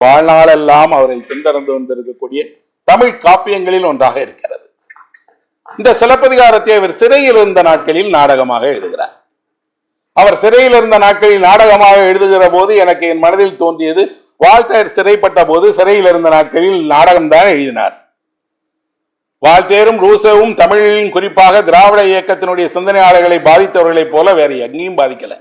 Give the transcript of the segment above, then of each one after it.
வாழ்நாளெல்லாம் அவரை பின்தொடர்ந்து கொண்டிருக்கக்கூடிய தமிழ் காப்பியங்களில் ஒன்றாக இருக்கிறது. இந்த சிலப்பதிகாரத்தை அவர் சிறையில் இருந்த நாட்களில் நாடகமாக எழுதுகிறார். அவர் சிறையில் இருந்த நாட்களில் நாடகமாக எழுதுகிற போது எனக்கு என் மனதில் தோன்றியது வால்டேர் சிறைப்பட்ட போது சிறையில் இருந்த நாட்களில் நாடகம்தான் எழுதினார். வால்டேரும் ரூசவும் தமிழின் குறிப்பாக திராவிட இயக்கத்தினுடைய சிந்தனையாளர்களை பாதித்தவர்களைப் போல வேற எங்கேயும் பாதிக்கலை.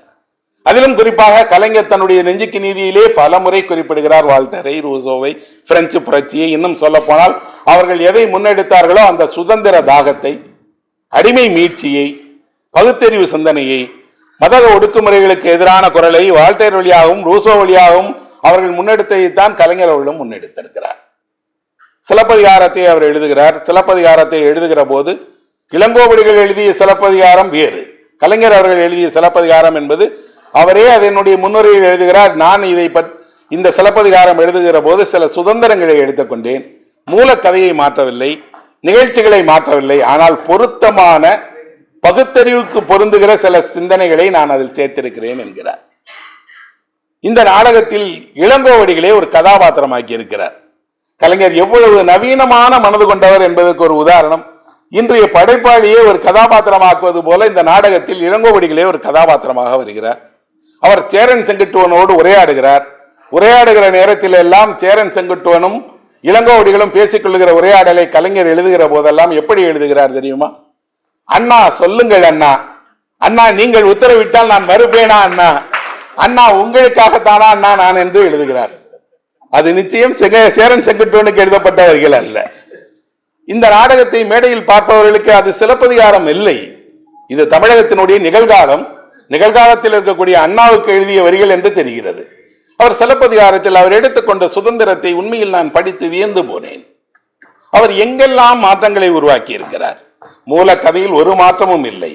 அதிலும் குறிப்பாக கலைஞர் தன்னுடைய நெஞ்சுக்கு நீதியிலே பல முறை குறிப்பிடுகிறார் வால்டரை ரூசோவை பிரெஞ்சு புரட்சியை இன்னும் சொல்ல போனால் அவர்கள் எதை முன்னெடுத்தார்களோ அந்த சுதந்திர தாகத்தை அடிமை மீட்சியை பகுத்தறிவு சிந்தனையை மத ஒடுக்குமுறைகளுக்கு எதிரான குரலை வால்டேர் வழியாகவும் ரூசோ வழியாகவும் அவர்கள் முன்னெடுத்ததைத்தான் கலைஞர் அவர்களும் முன்னெடுத்திருக்கிறார். சிலப்பதிகாரத்தை அவர் எழுதுகிறார். சிலப்பதிகாரத்தை எழுதுகிற போது இளங்கோவடிகள் எழுதிய சிலப்பதிகாரம் வேறு. கலைஞர் அவர்கள் எழுதிய சிலப்பதிகாரம் என்பது அவரே அதனுடைய முன்னுரையில் எழுதுகிறார். நான் இதை பற் இந்த சிலப்பதிகாரம் எழுதுகிற போது சில சுதந்திரங்களை எடுத்துக்கொண்டேன். மூலக்கதையை மாற்றவில்லை நிகழ்ச்சிகளை மாற்றவில்லை. ஆனால் பொருத்தமான பகுத்தறிவுக்கு பொருந்துகிற சில சிந்தனைகளை நான் அதில் சேர்த்திருக்கிறேன் என்கிறார். இந்த நாடகத்தில் இளங்கோவடிகளே ஒரு கதாபாத்திரமாக்கி இருக்கிறார். கலைஞர் எவ்வளவு நவீனமான மனது கொண்டவர் என்பதற்கு ஒரு உதாரணம். இன்றைய படைப்பாளியே ஒரு கதாபாத்திரமாக்குவது போல இந்த நாடகத்தில் இளங்கோவடிகளே ஒரு கதாபாத்திரமாக வருகிறார். அவர் சேரன் செங்குட்டுவனோடு உரையாடுகிறார். உரையாடுகிற நேரத்தில் எல்லாம் சேரன் செங்குட்டுவனும் இளங்கோவடிகளும் பேசிக்கொள்கிற உரையாடலை கலைஞர் எழுதுகிற போதெல்லாம் எப்படி எழுதுகிறார் தெரியுமா? அண்ணா சொல்லுங்கள் அண்ணா. அண்ணா நீங்கள் உத்தரவிட்டால் நான் மறுப்பேனா அண்ணா? அண்ணா உங்களுக்காகத்தானா அண்ணா நான் என்று எழுதுகிறார். அது நிச்சயம் சேரன் செங்குட்டுவனுக்கு எழுதப்பட்ட வரிகள் அல்ல. இந்த நாடகத்தை மேடையில் பார்ப்பவர்களுக்கு அது சிலப்பதிகாரம் இல்லை. இது தமிழகத்தினுடைய நிகழ்காலம். நிகழ்காலத்தில் இருக்கக்கூடிய அண்ணாவுக்கு எழுதிய வரிகள் என்று தெரிகிறது. அவர் சிலப்பதிகாரத்தில் அவர் எடுத்துக்கொண்ட சுதந்திரத்தை உண்மையில் நான் படித்து வியந்து போனேன். அவர் எங்கெல்லாம் மாற்றங்களை உருவாக்கி இருக்கிறார் மூல கதையில் ஒரு மாற்றமும் இல்லை.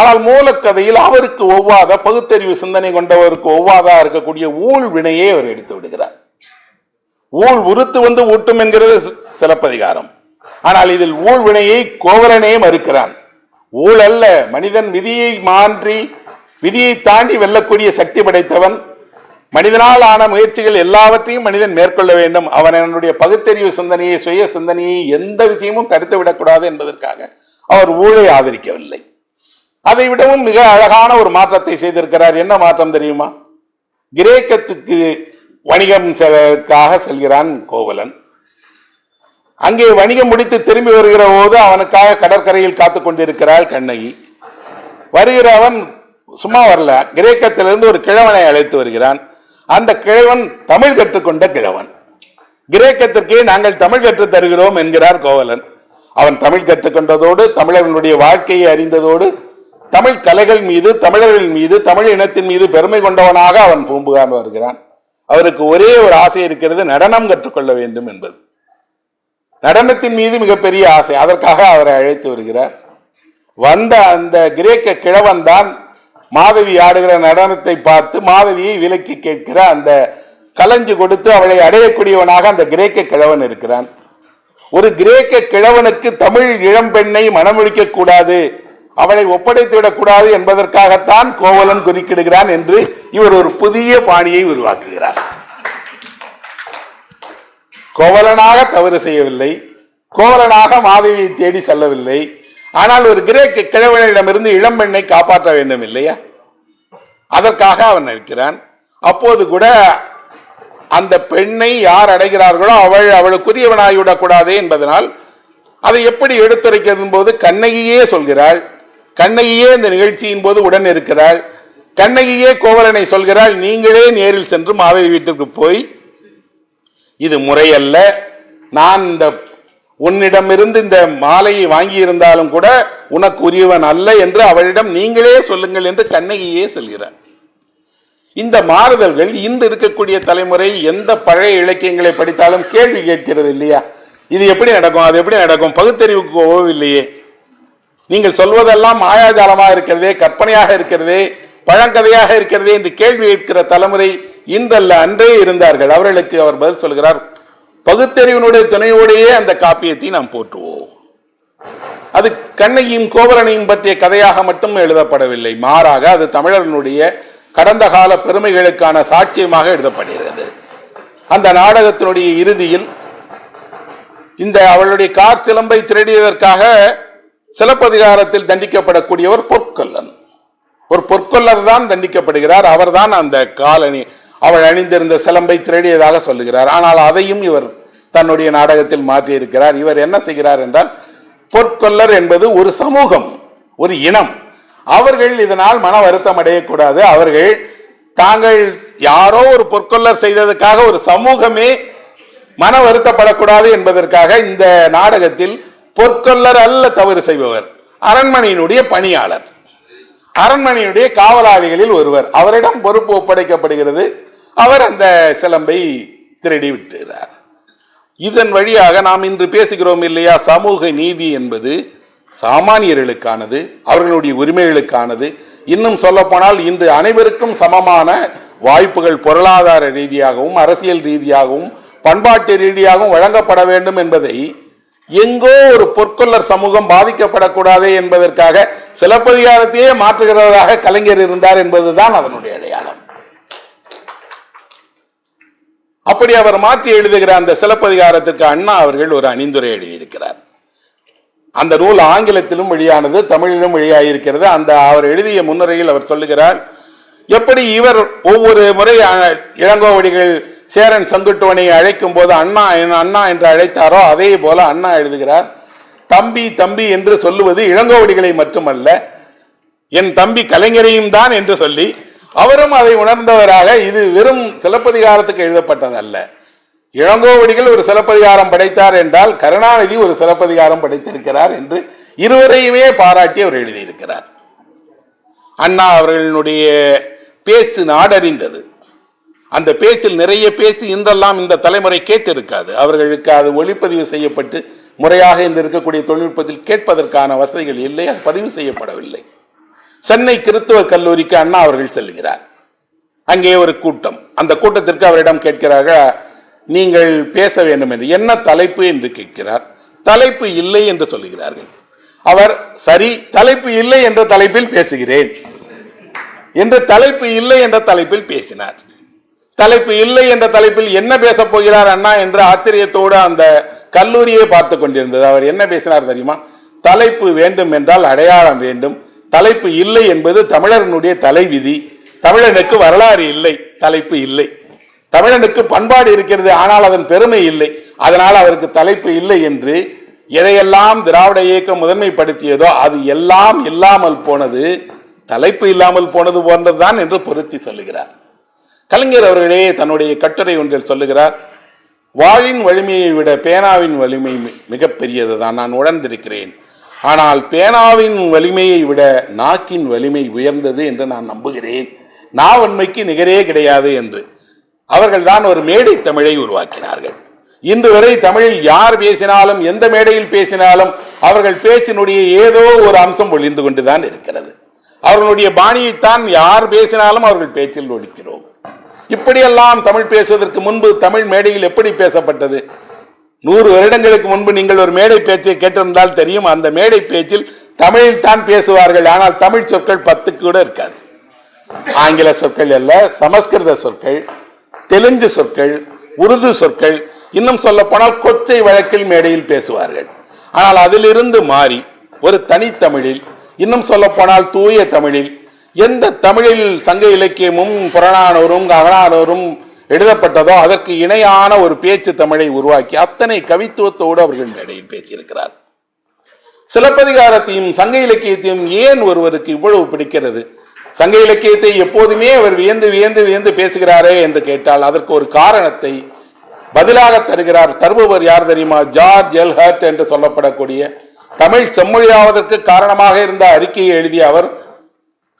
ஆனால் மூலக்கதையில் அவருக்கு ஒவ்வாத பகுத்தறிவு சிந்தனை கொண்டவருக்கு ஒவ்வாதா இருக்கக்கூடிய ஊழ் வினையை அவர் எடுத்து விடுகிறார். ஊழ் உறுத்து வந்து ஊட்டும் என்கிறது சிலப்பதிகாரம். ஆனால் இதில் ஊழ் வினையை கோவலனே மறுக்கிறான். ஊழல்ல மனிதன் விதியை மாற்றி விதியை தாண்டி வெல்லக்கூடிய சக்தி படைத்தவன் மனிதனால் ஆன முயற்சிகள் எல்லாவற்றையும் மனிதன் மேற்கொள்ள வேண்டும். அவன் அவனுடைய பகுத்தறிவு சிந்தனையை சுய சிந்தனையை எந்த விஷயமும் தடுத்து விடக்கூடாது என்பதற்காக அவர் ஊழை ஆதரிக்கவில்லை. அதை விடவும் மிக அழகான ஒரு மாற்றத்தை செய்திருக்கிறார். என்ன மாற்றம் தெரியுமா? கிரேக்கத்துக்கு வணிகம் செல்வதற்காக செல்கிறான் கோவலன். அங்கே வணிகம் முடித்து திரும்பி வருகிற போது அவனுக்காக கடற்கரையில் காத்துக் கொண்டிருக்கிறாள் கண்ணகி. வருகிறவன் சும்மா வரல. கிரேக்கத்திலிருந்து ஒரு கிழவனை அழைத்து வருகிறான். அந்த கிழவன் தமிழ் கற்றுக்கொண்ட கிழவன். கிரேக்கத்திற்கே நாங்கள் தமிழ் கற்றுத் தருகிறோம் என்கிறார் கோவலன். அவன் தமிழ் கற்றுக்கொண்டதோடு தமிழர்களுடைய வாழ்க்கையை அறிந்ததோடு தமிழ் கலைகள் மீது தமிழர்கள் மீது தமிழ் இனத்தின் மீது பெருமை கொண்டவனாக அவன் பூம்புகார் வருகிறான். அவருக்கு ஒரே ஒரு ஆசை இருக்கிறது நடனம் கற்றுக்கொள்ள வேண்டும் என்பது. நடனத்தின் மீது மிகப்பெரிய ஆசை. அதற்காக அவரை அழைத்து வருகிறார். வந்த அந்த கிரேக்க கிழவன் தான் மாதவி ஆடுகிற நடனத்தை பார்த்து மாதவியை விலக்கி கேட்கிற அந்த கலஞ்சு கொடுத்து அவளை அடையக்கூடியவனாக அந்த கிரேக்க கிழவன் இருக்கிறான். ஒரு கிரேக்க கிழவனுக்கு தமிழ் இளம்பெண்ணை மணமுடிக்க கூடாது அவளை ஒப்படைத்து விடக்கூடாது என்பதற்காகத்தான் கோவலன் குறிக்கிடுகிறான் என்று இவர் ஒரு புதிய பாணியை உருவாக்குகிறார். கோவலனாக தவறு செய்யவில்லை கோவலனாக மாதவியை தேடி செல்லவில்லை ஆனால் ஒரு கிரேக்க கிழவனிடமிருந்து இளம்பெண்ணை காப்பாற்ற வேண்டும் இல்லையா? அதற்காக அவன் நிற்கிறான். அப்போது கூட அந்த பெண்ணை யார் அடைகிறார்களோ அவள் அவளுக்குரியவனாகிவிடக்கூடாது என்பதனால் அதை எப்படி எடுத்துரைக்கிறதும் போது கண்ணகியே சொல்கிறாள். கண்ணகியே இந்த நிகழ்ச்சியின் போது உடன் இருக்கிறாள். கண்ணகியே கோவலனை சொல்கிறாள் நீங்களே நேரில் சென்று மாதவி வீட்டிற்கு போய் இது முறையல்ல. நான் இந்த உன்னிடமிருந்து இந்த மாலையை வாங்கி இருந்தாலும் கூட உனக்கு உரியவன் அல்ல என்று அவளிடம் நீங்களே சொல்லுங்கள் என்று கண்ணகியே சொல்கிறார். இந்த மாறுதல்கள் இன்று இருக்கக்கூடிய தலைமுறை எந்த பழைய இலக்கியங்களை படித்தாலும் கேள்வி கேட்கிறது இல்லையா? இது எப்படி நடக்கும் அது எப்படி நடக்கும்? பகுத்தறிவுக்கு ஓவில்லையே நீங்கள் சொல்வதெல்லாம் மாயாஜாலமாக இருக்கிறதே கற்பனையாக இருக்கிறதே பழங்கதையாக இருக்கிறதே என்று கேள்வி கேட்கிற தலைமுறை இன்றல்ல அன்றே இருந்தார்கள். அவர்களுக்கு அவர் பதில் சொல்கிறார் பகுத்தறிவினுடைய துணையோடையே அந்த காப்பியத்தை நாம் போற்றுவோம். அது கண்ணையும் கோவலனையும் பற்றிய கதையாக மட்டும் எழுதப்படவில்லை. மாறாக அது தமிழர்களுடைய கடந்த கால பெருமைகளுக்கான சாட்சியமாக எழுதப்படுகிறது. அந்த நாடகத்தினுடைய இறுதியில் இந்த அவளுடைய கார் சிலம்பை திருடியதற்காக சிலப்பதிகாரத்தில் தண்டிக்கப்படக்கூடியவர் பொற்கொல்லன். ஒரு பொற்கொல்லர் தான் தண்டிக்கப்படுகிறார். அவர்தான் அந்த காலணி அவள் அணிந்திருந்த சிலம்பை திருடியதாக சொல்லுகிறார். ஆனால் அதையும் இவர் தன்னுடைய நாடகத்தில் மாற்றியிருக்கிறார். இவர் என்ன செய்கிறார் என்றால் பொற்கொல்லர் என்பது ஒரு சமூகம் ஒரு இனம். அவர்கள் இதனால் மன வருத்தம் அடையக்கூடாது. அவர்கள் தாங்கள் யாரோ ஒரு பொற்கொல்லர் செய்ததுக்காக ஒரு சமூகமே மன வருத்தப்படக்கூடாது என்பதற்காக இந்த நாடகத்தில் பொற்கொல்லர் அல்ல தவறு செய்பவர். அரண்மனையினுடைய பணியாளர். அரண்மனையுடைய காவலாளிகளில் ஒருவர். அவரிடம் பொறுப்பு ஒப்படைக்கப்படுகிறது. அவர் அந்த சிலம்பை திருடி விட்டுகிறார். இதன் வழியாக நாம் இன்று பேசுகிறோம் இல்லையா? சமூக நீதி என்பது சாமானியர்களுக்கானது அவர்களுடைய உரிமைகளுக்கானது. இன்னும் சொல்லப்போனால் இன்று அனைவருக்கும் சமமான வாய்ப்புகள் பொருளாதார ரீதியாகவும் அரசியல் ரீதியாகவும் பண்பாட்டு ரீதியாகவும் வழங்கப்பட வேண்டும் என்பதை எங்கோ ஒரு பொற்கொல்லர் சமூகம் பாதிக்கப்படக்கூடாது என்பதற்காக சிலப்பதிகாரத்தையே மாற்றுகிறவராக கலைஞர் இருந்தார் என்பதுதான் அதனுடைய அடையாளம் அப்படி அவர் மாற்றி எழுதுகிற அந்த சிலப்பதிகாரத்திற்கு அண்ணா அவர்கள் ஒரு அணிந்துரை எழுதியிருக்கிறார். அந்த நூல் ஆங்கிலத்திலும் வெளியானது தமிழிலும் வெளியாகியிருக்கிறது அந்த அவர் எழுதிய முன்னுரையில் அவர் சொல்லுகிறார் எப்படி இவர் ஒவ்வொரு முறை இளங்கோவடிகள் சேரன் செங்குட்டுவனை அழைக்கும் போது அண்ணா அண்ணா என்று அழைத்தாரோ அதே போல அண்ணா எழுதுகிறார் தம்பி தம்பி என்று சொல்லுவது இளங்கோவடிகளை மட்டுமல்ல என் தம்பி கலைஞரையும் தான் என்று சொல்லி அவரும் அதை உணர்ந்தவராக இது வெறும் சிலப்பதிகாரத்துக்கு எழுதப்பட்டதல்ல. இளங்கோவடிகள் ஒரு சிலப்பதிகாரம் படைத்தார் என்றால் கருணாநிதி ஒரு சிலப்பதிகாரம் படைத்திருக்கிறார் என்று இருவரையுமே பாராட்டி அவர் எழுதியிருக்கிறார். அண்ணா அவர்களினுடைய பேச்சு நாடறிந்தது. அந்த பேச்சில் நிறைய பேச்சு இன்றெல்லாம் இந்த தலைமுறை கேட்டிருக்காது. அவர்களுக்கு அது ஒளிப்பதிவு செய்யப்பட்டு முறையாக இன்று இருக்கக்கூடிய தொழில்நுட்பத்தில் கேட்பதற்கான வசதிகள் இல்லை அது பதிவு செய்யப்படவில்லை. சென்னை கிறித்துவ கல்லூரிக்கு அண்ணா அவர்கள் செல்கிறார் அங்கே ஒரு கூட்டம். அந்த கூட்டத்திற்கு அவரிடம் கேட்கிறார்கள் நீங்கள் பேச வேண்டும் என்று. என்ன தலைப்பு? என்று கேட்கிறார். தலைப்பு இல்லை என்று சொல்லுகிறார்கள். அவர் சரி தலைப்பு இல்லை என்ற தலைப்பில் பேசுகிறேன். என்று தலைப்பு இல்லை என்ற தலைப்பில் பேசினார். தலைப்பு இல்லை என்ற தலைப்பில் என்ன பேசப் போகிறார் அண்ணா? என்று ஆச்சரியத்தோடு அந்த கல்லூரியை பார்த்து கொண்டிருந்தது. அவர் என்ன பேசினார் தெரியுமா? தலைப்பு வேண்டும் என்றால் அடையாளம் வேண்டும். தலைப்பு இல்லை என்பது தமிழர்களுடைய தலைவிதி. தமிழனுக்கு வரலாறு இல்லை தலைப்பு இல்லை. தமிழனுக்கு பண்பாடு இருக்கிறது ஆனால் அதன் பெருமை இல்லை. அதனால் அவருக்கு தலைப்பு இல்லை என்று எதையெல்லாம் திராவிட இயக்கம் முதன்மைப்படுத்தியதோ அது எல்லாம் இல்லாமல் போனது தலைப்பு இல்லாமல் போனது போன்றதுதான் என்று பொருத்தி சொல்லுகிறார். கலைஞர் அவர்களே தன்னுடைய கட்டுரை ஒன்றில் சொல்லுகிறார் வாழின் வலிமையை விட பேனாவின் வலிமை மிகப்பெரியது தான் நான் உணர்ந்திருக்கிறேன். ஆனால் பேனாவின் வலிமையை விட நாக்கின் வலிமை உயர்ந்தது என்று நான் நம்புகிறேன். நாவன்மைக்கு நிகரே கிடையாது என்று. அவர்கள்தான் ஒரு மேடை தமிழை உருவாக்கினார்கள். இன்று வரை தமிழில் யார் பேசினாலும் எந்த மேடையில் பேசினாலும் அவர்கள் பேச்சினுடைய ஏதோ ஒரு அம்சம் ஒளிந்து கொண்டுதான் இருக்கிறது. அவர்களுடைய பாணியைத்தான் யார் பேசினாலும் அவர்கள் பேச்சில் ஒழிக்கிறோம் இப்படியெல்லாம் தமிழ் பேசுவதற்கு முன்பு தமிழ் மேடையில் எப்படி பேசப்பட்டது? நூறு வருடங்களுக்கு முன்பு நீங்கள் ஒரு மேடை பேச்சை கேட்டிருந்தால் தெரியும். அந்த மேடை பேச்சில் தமிழில் தான் பேசுவார்கள். ஆனால் தமிழ் சொற்கள் பத்துக்கு கூட இருக்காது. ஆங்கில சொற்கள் அல்ல சமஸ்கிருத சொற்கள் தெலுங்கு சொற்கள் உருது சொற்கள் இன்னும் சொல்ல போனால் கொச்சை வழக்கில் மேடையில் பேசுவார்கள். ஆனால் அதிலிருந்து மாறி ஒரு தனித்தமிழில் இன்னும் சொல்ல போனால் தூய தமிழில் எந்த தமிழில் சங்க இலக்கியமும் புறநானூரும் அகநானூரும் எழுதப்பட்டதோ அதற்கு இணையான ஒரு பேச்சு தமிழை உருவாக்கி அத்தனை கவித்துவத்தோடு அவர்கள் மேடையில் பேசியிருக்கிறார். சிலப்பதிகாரத்தையும் சங்க இலக்கியத்தையும் ஏன் ஒருவருக்கு இவ்வளவு பிடிக்கிறது? சங்க இலக்கியத்தை எப்போதுமே அவர் வியந்து வியந்து வியந்து பேசுகிறாரே என்று கேட்டால் அதற்கு ஒரு காரணத்தை பதிலாக தருகிறார். தருபவர் யார் தெரியுமா? ஜார்ஜ் எல்ஹர்ட் என்று சொல்லப்படக்கூடிய தமிழ் செம்மொழியாவதற்கு காரணமாக இருந்த அறிக்கையை எழுதிய அவர்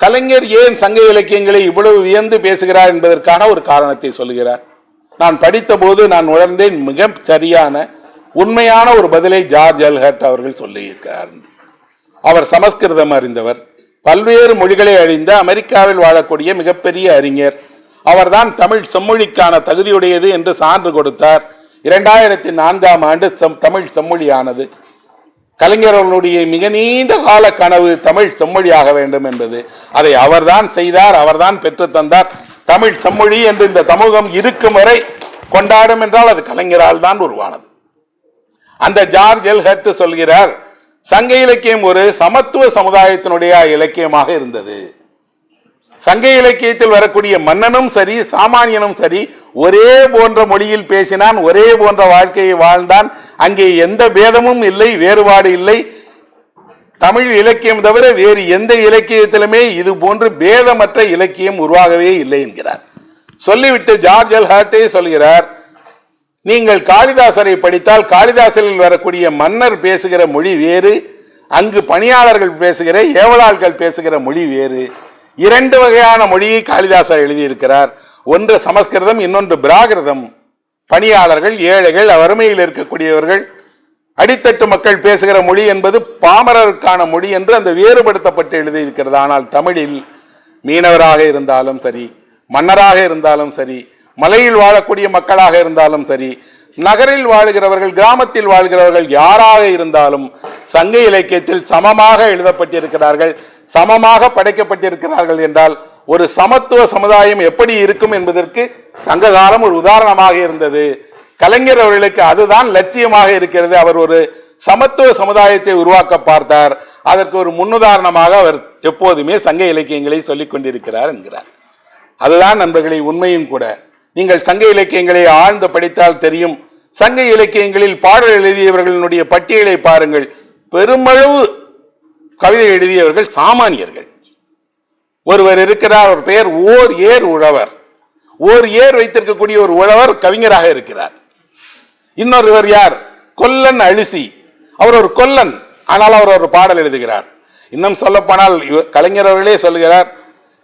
கலைஞர் ஏன் சங்க இலக்கியங்களை இவ்வளவு வியந்து பேசுகிறார் என்பதற்கான ஒரு காரணத்தை சொல்லுகிறார். நான் படித்தபோது நான் உணர்ந்தேன் மிக சரியான உண்மையான ஒரு பதிலை ஜார்ஜ் எல்ஹர்ட் அவர்கள் சொல்லியிருக்கிறார். அவர் சமஸ்கிருதம் அறிந்தவர். பல்வேறு மொழிகளை அழிந்த அமெரிக்காவில் வாழக்கூடிய மிகப்பெரிய அறிஞர். அவர்தான் தமிழ் செம்மொழிக்கான தகுதியுடையது என்று சான்று கொடுத்தார். இரண்டாயிரத்தி நான்காம் ஆண்டு தமிழ் செம்மொழியானது. கலைஞர்களுடைய மிக நீண்ட கால கனவு தமிழ் செம்மொழியாக வேண்டும் என்பது. அதை அவர்தான் செய்தார் அவர்தான் பெற்று தந்தார். தமிழ் செம்மொழி என்று இந்த சமூகம் இருக்கும் வரை கொண்டாடும் என்றால் அது கலைஞரால் தான் உருவானது. அந்த ஜார்ஜ் எல்ஹெர்ட் சொல்கிறார் சங்க இலக்கியம் ஒரு சமத்துவ சமுதாயத்தினுடைய இலக்கியமாக இருந்தது. சங்க இலக்கியத்தில் வரக்கூடிய மன்னனும் சரி சாமானியனும் சரி ஒரே போன்ற மொழியில் பேசினான் ஒரே போன்ற வாழ்க்கையை வாழ்ந்தான். அங்கே எந்த பேதமும் இல்லை வேறுபாடு இல்லை. தமிழ் இலக்கியம் தவிர வேறு எந்த இலக்கியத்திலுமே இது போன்று பேதமற்ற இலக்கியம் உருவாகவே இல்லை என்கிறார். சொல்லிவிட்டு ஜார்ஜ் அல் ஹார்ட்டே சொல்கிறார் நீங்கள் காளிதாசரை படித்தால் காளிதாசரில் வரக்கூடிய மன்னர் பேசுகிற மொழி வேறு அங்கு பணியாளர்கள் பேசுகிற ஏவலாள்கள் பேசுகிற மொழி வேறு. இரண்டு வகையான மொழியை காளிதாசர் எழுதியிருக்கிறார். ஒன்று சமஸ்கிருதம் இன்னொன்று பிராகிருதம். பணியாளர்கள் ஏழைகள் வறுமையில் இருக்கக்கூடியவர்கள் அடித்தட்டு மக்கள் பேசுகிற மொழி என்பது பாமரருக்கான மொழி என்று அந்த வேறுபடுத்தப்பட்டு எழுதியிருக்கிறது. ஆனால் தமிழில் மீனவராக இருந்தாலும் சரி மன்னராக இருந்தாலும் சரி மலையில் வாழக்கூடிய மக்களாக இருந்தாலும் சரி நகரில் வாழுகிறவர்கள் கிராமத்தில் வாழ்கிறவர்கள் யாராக இருந்தாலும் சங்க இலக்கியத்தில் சமமாக எழுதப்பட்டிருக்கிறார்கள் சமமாக படைக்கப்பட்டிருக்கிறார்கள் என்றால் ஒரு சமத்துவ சமுதாயம் எப்படி இருக்கும் என்பதற்கு சங்ககாலம் ஒரு உதாரணமாக இருந்தது. கலைஞர் அவர்களுக்கு அதுதான் லட்சியமாக இருக்கிறது. அவர் ஒரு சமத்துவ சமுதாயத்தை உருவாக்க பார்த்தார். அதற்கு ஒரு முன்னுதாரணமாக அவர் எப்போதுமே சங்க இலக்கியங்களை சொல்லிக் கொண்டிருக்கிறார் என்கிறார். அதுதான் நண்பர்களே உண்மையும் கூட. நீங்கள் சங்க இலக்கியங்களை ஆழ்ந்து படித்தால் தெரியும். சங்க இலக்கியங்களில் பாடல் எழுதியவர்களுடைய பட்டியலை பாருங்கள். பெருமளவு கவிதை எழுதியவர்கள் சாமானியர்கள். ஒருவர் இருக்கிறார் அவர் பெயர் ஓர் ஏர் உழவர். ஓர் ஏர் வைத்திருக்கக்கூடிய ஒரு உழவர் கவிஞராக இருக்கிறார். இன்னொருவர் யார்? கொல்லன் அழிசி. அவர் ஒரு கொல்லன் ஆனால் அவர் ஒரு பாடல் எழுதுகிறார். இன்னும் சொல்லப்போனால் இவர் கலைஞர் அவர்களே சொல்லுகிறார்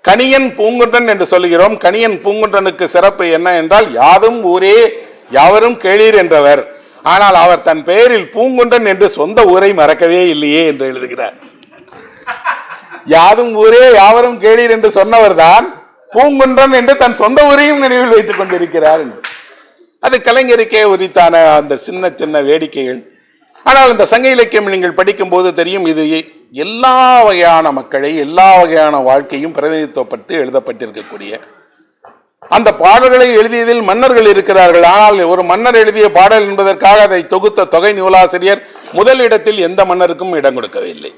கணியன் பூங்குன்றன் என்று சொல்லுகிறோம். கணியன் பூங்குன்றனுக்கு சிறப்பு என்ன என்றால் யாதும் ஊரே யாவரும் கேளீர் என்றவர். ஆனால் அவர் தன் பெயரில் பூங்குன்றன் என்று சொந்த ஊரை மறக்கவே இல்லையே என்று எழுதுகிறார். யாதும் ஊரே யாவரும் கேளீர் என்று சொன்னவர்தான் பூங்குன்றன் என்று தன் சொந்த ஊரையும் நினைவில் வைத்துக் கொண்டிருக்கிறார் என்று. அது கலைஞருக்கே உரித்தான அந்த சின்ன சின்ன வேடிக்கைகள். ஆனால் இந்த சங்க இலக்கியம் நீங்கள் படிக்கும் போது தெரியும் இது எல்லா வகையான மக்களை எல்லா வகையான வாழ்க்கையும் பிரதிநிதித்துவப்பட்டு எழுதப்பட்டிருக்கக்கூடிய. அந்த பாடல்களை எழுதியதில் மன்னர்கள் இருக்கிறார்கள். ஆனால் ஒரு மன்னர் எழுதிய பாடல் என்பதற்காக அதை தொகுத்த தொகை நூலாசிரியர் முதல் இடத்தில் எந்த மன்னருக்கும் இடம் கொடுக்கவில்லை.